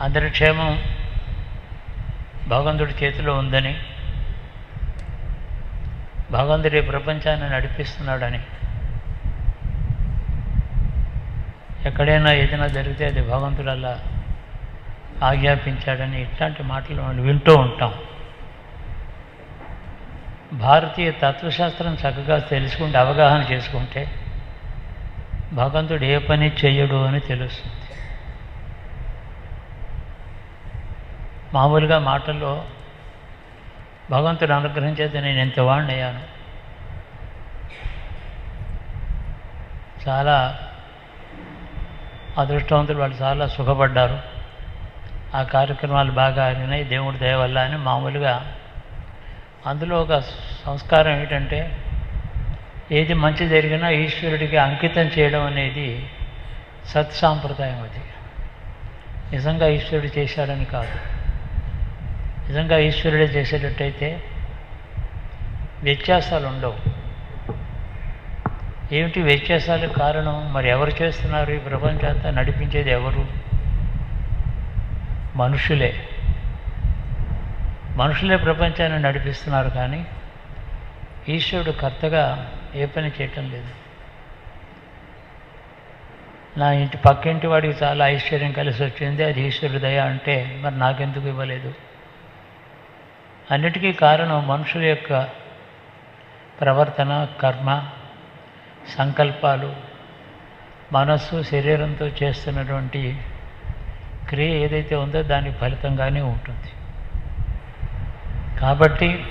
అందరి క్షేమం భగవంతుడి చేతిలో ఉందని భగవంతుడి ప్రపంచాన్ని నడిపిస్తున్నాడని. ఎక్కడైనా ఏదైనా జరిగితే అది భగవంతుడు అలా ఆజ్ఞాపించాడని ఇట్లాంటి మాటలు మనం వింటూ ఉంటాం. భారతీయ తత్వశాస్త్రం చక్కగా తెలుసుకుంటే అవగాహన చేసుకుంటే భగవంతుడు ఏ పని చేయడు అని తెలుస్తుంది. మామూలుగా మాటల్లో భగవంతుడు అనుగ్రహం చేత నేను ఎంత వాడిని అయ్యాను చాలా అదృష్టవంతులు వాళ్ళు చాలా సుఖపడ్డారు. ఆ కార్యక్రమాలు బాగా ఆగినాయి దేవుడి దయ వల్ల అని మామూలుగా. అందులో ఒక సంస్కారం ఏంటంటే ఏది మంచి జరిగినా ఈశ్వరుడికి అంకితం చేయడం అనేది సత్సాంప్రదాయం అది. నిజంగా ఈశ్వరుడు చేశాడని కాదు. నిజంగా ఈశ్వరుడే చేసేటట్టయితే వ్యత్యాసాలు ఉండవు. ఏమిటి వ్యత్యాసాలకు కారణం? మరి ఎవరు చేస్తున్నారు? ఈ ప్రపంచంతా నడిపించేది ఎవరు? మనుషులే. మనుషులే ప్రపంచాన్ని నడిపిస్తున్నారు కానీ ఈశ్వరుడు కర్తగా ఏ పని చేయటం లేదు. నా ఇంటి పక్కింటి వాడికి చాలా ఐశ్వర్యం కలిసి వచ్చింది. అది ఈశ్వరుడు దయ అంటే మరి నాకెందుకు ఇవ్వలేదు? అన్నిటికీ కారణం మనుషుల యొక్క ప్రవర్తన కర్మ సంకల్పాలు మనస్సు శరీరంతో చేస్తున్నటువంటి క్రియ ఏదైతే ఉందో దాని ఫలితంగానే ఉంటుంది. కాబట్టి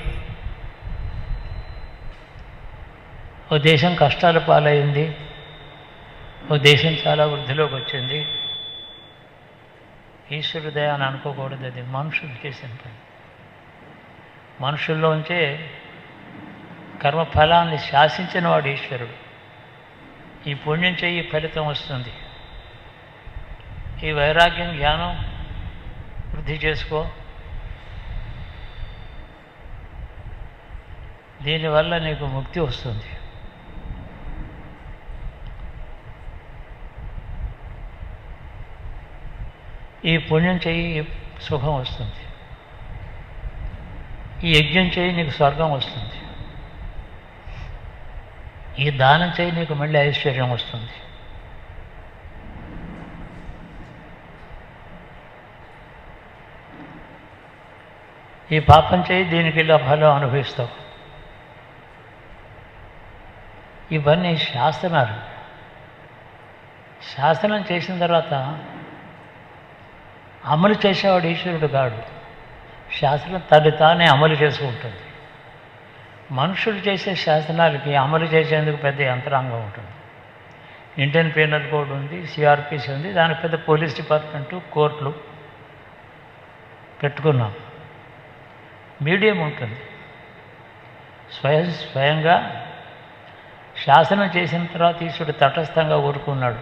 ఓ దేశం కష్టాల పాలైంది ఓ దేశం చాలా వృద్ధిలోకి వచ్చింది. ఈశ్వరుదయ అని అనుకోకూడదు అది మనుషులు చేసిన పని. మనుషుల్లోంచే కర్మఫలాన్ని శాసించిన వాడు ఈశ్వరుడు. ఈ పుణ్యం చెయ్యి ఫలితం వస్తుంది. ఈ వైరాగ్యం జ్ఞానం వృద్ధి చేసుకో. దీనివల్ల నీకు ముక్తి వస్తుంది. ఈ పుణ్యం చెయ్యి సుఖం వస్తుంది. ఈ యజ్ఞం చేయి నీకు స్వర్గం వస్తుంది. ఈ దానం చేయి నీకు మళ్ళీ ఐశ్వర్యం వస్తుంది. ఈ పాపం చేయి దీనికి ఇలా ఫలం అనుభవిస్తావు. ఇవన్నీ శాస్త్రాలు శాసనం చేసిన తర్వాత అమలు చేసేవాడు ఈశ్వరుడు కాడు. శాసనం తను తానే అమలు చేసుకుంటుంది. మనుషులు చేసే శాసనాలకి అమలు చేసేందుకు పెద్ద యంత్రాంగం ఉంటుంది. ఇండియన్ పీనల్ కోడ్ ఉంది సిఆర్పిసి ఉంది దానికి పెద్ద పోలీస్ డిపార్ట్మెంటు కోర్టులు పెట్టుకున్నాం. మీడియం ఉంటుంది. స్వయం స్వయంగా శాసనం చేసిన తర్వాత ఈశ్వరుడు తటస్థంగా ఊరుకున్నాడు.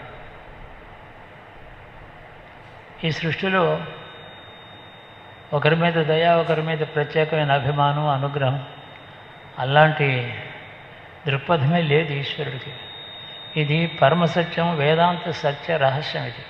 ఈ సృష్టిలో ఒకరి మీద దయ ఒకరి మీద ప్రత్యేకమైన అభిమానం అనుగ్రహం. అలాంటి దృక్పథమే లేదు ఈశ్వరుడికి. ఇది పరమసత్యం వేదాంత సత్య రహస్యం ఇది.